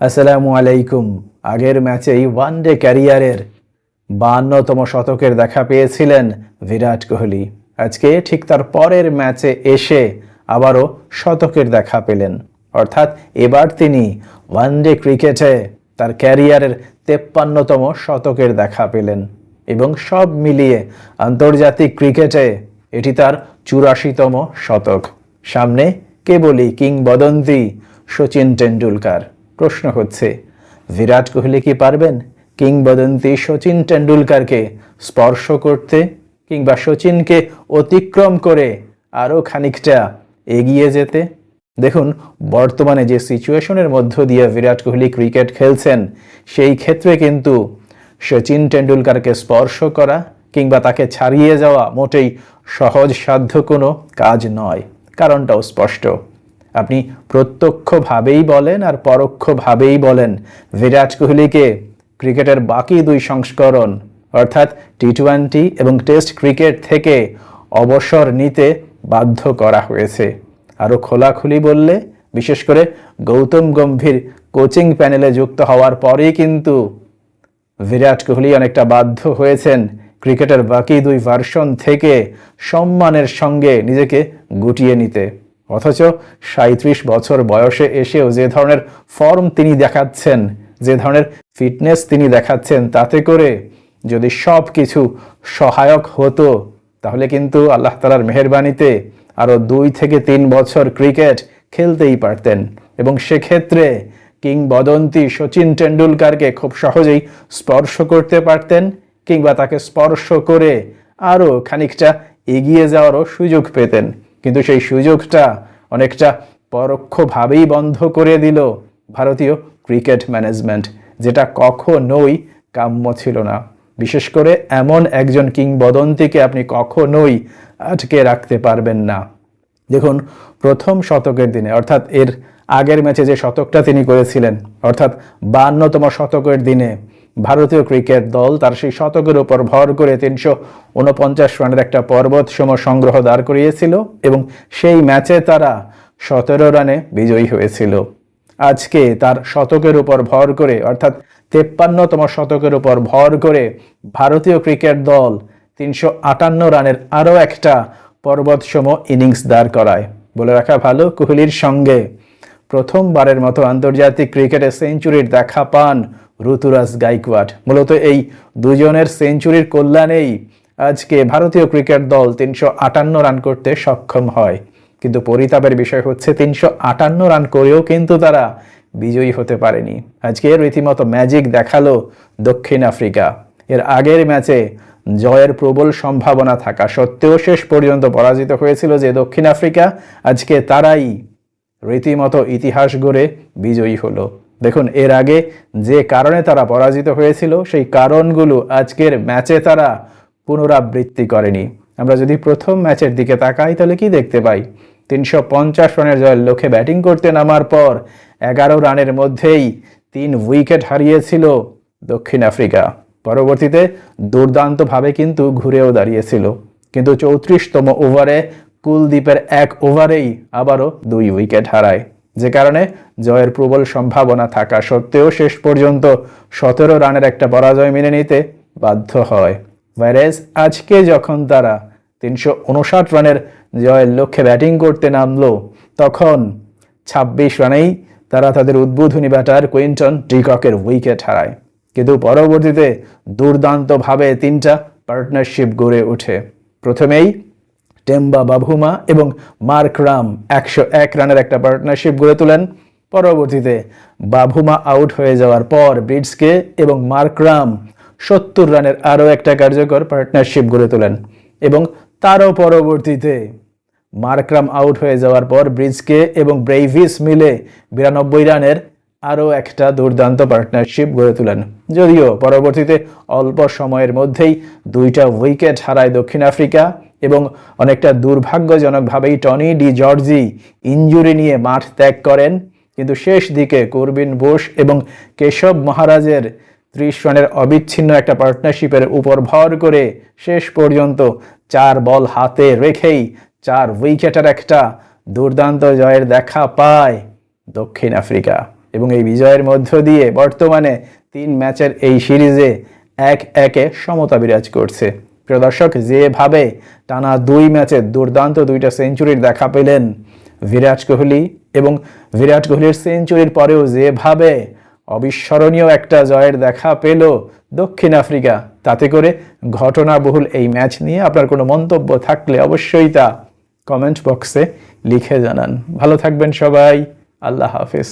আসসালামু আলাইকুম। আগের ম্যাচেই ওয়ান ডে ক্যারিয়ারের বাহান্নতম শতকের দেখা পেয়েছিলেন বিরাট কোহলি। আজকে ঠিক তার পরের ম্যাচে এসে আবারও শতকের দেখা পেলেন। অর্থাৎ এবার তিনি ওয়ান ডে ক্রিকেটে তার ক্যারিয়ারের তেপ্পান্নতম শতকের দেখা পেলেন এবং সব মিলিয়ে আন্তর্জাতিক ক্রিকেটে এটি তার চুরাশিতম শতক। সামনে কেবলই কিংবদন্তি সচিন টেন্ডুলকার প্রশ্ন হচ্ছে, বিরাট কোহলি কি পারবেন? কিংবদন্তি সচিন টেন্ডুলকারকে স্পর্শ করতে কিংবা সচিনকে অতিক্রম করে আরও খানিকটা এগিয়ে যেতে? দেখুন, বর্তমানে যে সিচুয়েশনের মধ্য দিয়ে বিরাট কোহলি ক্রিকেট খেলছেন, সেই ক্ষেত্রে কিন্তু সচিন টেন্ডুলকারকে স্পর্শ করা কিংবা তাকে ছাড়িয়ে যাওয়া মোটেই সহজ সাধ্য কোনো কাজ নয়। কারণটাও স্পষ্ট। আপনি প্রত্যক্ষভাবেই বলেন আর পরোক্ষভাবেই বলেন। বিরাট কোহলিকে ক্রিকেটের বাকি দুই সংস্করণ, অর্থাৎ টি টোয়েন্টি এবং টেস্ট ক্রিকেট থেকে অবসর নিতে বাধ্য করা হয়েছে। আরও খোলাখুলি বললে, বিশেষ করে গৌতম গম্ভীর কোচিং প্যানেলে যুক্ত হওয়ার পরেই কিন্তু বিরাট কোহলি অনেকটা বাধ্য হয়েছেন ক্রিকেটের বাকি দুই ভার্সন থেকে সম্মানের সঙ্গে নিজেকে গুটিয়ে নিতে। অথচ সাঁত্রিশ বছর বয়সে এসেও যে ধরনের ফর্ম তিনি দেখাচ্ছেন, যে ধরনের ফিটনেস তিনি দেখাচ্ছেন, তাতে করে যদি সব কিছু সহায়ক হতো, তাহলে কিন্তু আল্লাহ তালার মেহরবানিতে আরও দুই থেকে তিন বছর ক্রিকেট খেলতেই পারতেন। এবং সেক্ষেত্রে কিংবদন্তি সচিন টেন্ডুলকারকে খুব সহজেই স্পর্শ করতে পারতেন, কিংবা তাকে স্পর্শ করে আরও খানিকটা এগিয়ে যাওয়ারও সুযোগ পেতেন। কিন্তু সেই সুযোগটা অনেকটা পরোক্ষভাবেই বন্ধ করে দিল ভারতীয় ক্রিকেট ম্যানেজমেন্ট, যেটা কখনোই কাম্য ছিল না। বিশেষ করে এমন একজন কিংবদন্তিকে আপনি কখনোই আটকে রাখতে পারবেন না। দেখুন, প্রথম শতকের দিনে, অর্থাৎ এর আগের ম্যাচে যে শতকটা তিনি করেছিলেন, অর্থাৎ বান্নতম শতকের দিনে ভারতীয় ক্রিকেট দল তার সেই শতকের উপর ভর করে তিনশো উনপঞ্চাশ রানের একটা পর্বত সম সংগ্রহ দাঁড় করিয়েছিল এবং সেই ম্যাচে তারা সতেরো রানে বিজয়ী হয়েছিল। আজকে তার শতকের উপর ভর করে, অর্থাৎ তেপ্পান্নতম শতকের উপর ভর করে ভারতীয় ক্রিকেট দল তিনশো আটান্ন রানের আরও একটা পর্বতসম ইনিংস দাঁড় করায়। বলে রাখা ভালো, কোহলির সঙ্গে প্রথমবারের মতো আন্তর্জাতিক ক্রিকেটে সেঞ্চুরির দেখা পান ঋতুরাজ গাইকোয়াড। মূলত এই দুজনের সেঞ্চুরির কল্যাণেই আজকে ভারতীয় ক্রিকেট দল তিনশো আটান্ন রান করতে সক্ষম হয়। কিন্তু পরিতাপের বিষয় হচ্ছে তিনশো আটান্ন রান করেও কিন্তু তারা বিজয়ী হতে পারেনি। আজকে রীতিমতো ম্যাজিক দেখাল দক্ষিণ আফ্রিকা। এর আগের ম্যাচে জয়ের প্রবল সম্ভাবনা থাকা সত্ত্বেও শেষ পর্যন্ত পরাজিত হয়েছিল যে দক্ষিণ আফ্রিকা। আজকে তারাই রীতিমতো ইতিহাস গড়ে বিজয়ী হলো। দেখুন, এর আগে যে কারণে তারা পরাজিত হয়েছিল, সেই কারণগুলো আজকের ম্যাচে তারা পুনরাবৃত্তি করেনি। আমরা যদি প্রথম ম্যাচের দিকে তাকাই, তাহলে কি দেখতে পাই? তিনশো পঞ্চাশ রানের জয়ের লক্ষ্যে ব্যাটিং করতে নামার পর এগারো রানের মধ্যেই তিন উইকেট হারিয়েছিল দক্ষিণ আফ্রিকা। পরবর্তীতে দুর্দান্তভাবে কিন্তু ঘুরেও দাঁড়িয়েছিল। কিন্তু চৌত্রিশতম ওভারে কুলদীপের এক ওভারেই আবারও দুই উইকেট হারায়। যে কারণে জয়ের প্রবল সম্ভাবনা থাকা সত্ত্বেও শেষ পর্যন্ত সতেরো রানের একটা পরাজয় মেনে নিতে বাধ্য হয়। ওয়ারেজ আজকে যখন তারা তিনশো উনষাট রানের জয়ের লক্ষ্যে ব্যাটিং করতে নামলো, তখন ছাব্বিশ রানেই তারা তাদের উদ্বোধনী ব্যাটার কুইন্টন ডিককের উইকেট হারায়। কিন্তু পরবর্তীতে দুর্দান্তভাবে তিনটা পার্টনারশিপ গড়ে ওঠে। প্রথমেই টেম্বা বাভুমা এবং মার্ক রাম একশো এক রানের একটা পার্টনারশিপ গড়ে তোলেন। পরবর্তীতে বাভুমা আউট হয়ে যাওয়ার পর ব্রিডসকে এবং মার্ক রাম সত্তর রানের আরও একটা কার্যকর পার্টনারশিপ গড়ে তোলেন এবং তারও পরবর্তীতে মার্করাম আউট হয়ে যাওয়ার পর ব্রিজকে এবং ব্রেইভিস মিলে বিরানব্বই রানের আরও একটা দুর্দান্ত পার্টনারশিপ গড়ে তোলেন। যদিও পরবর্তীতে অল্প সময়ের মধ্যেই দুইটা উইকেট হারায় দক্ষিণ আফ্রিকা। এবং অনেকটা দুর্ভাগ্যজনকভাবেই টনি ডি জর্জি ইঞ্জুরি নিয়ে মাঠ ত্যাগ করেন। কিন্তু শেষ দিকে করবিন বোস এবং কেশব মহারাজের ত্রিশ রানের অবিচ্ছিন্ন একটা পার্টনারশিপের উপর ভর করে শেষ পর্যন্ত চার বল হাতে রেখেই চার উইকেটের একটা দুর্দান্ত জয়ের দেখা পায় দক্ষিণ আফ্রিকা। এবং এই বিজয়ের মধ্য দিয়ে বর্তমানে তিন ম্যাচের এই সিরিজে এক একে সমতা বিরাজ করছে। প্রিয় দর্শক, যেভাবে টানা দুই ম্যাচে দুর্দান্ত দুইটা সেঞ্চুরির দেখা পেলেন বিরাট কোহলি এবং বিরাট কোহলির সেঞ্চুরির পরেও যেভাবে অবিস্মরণীয় একটা জয়ের দেখা পেল দক্ষিণ আফ্রিকা, তাতে করে ঘটনাবহুল এই ম্যাচ নিয়ে আপনার কোনো মন্তব্য থাকলে অবশ্যই তা কমেন্ট বক্সে লিখে জানান। ভালো থাকবেন সবাই, আল্লাহ হাফিজ।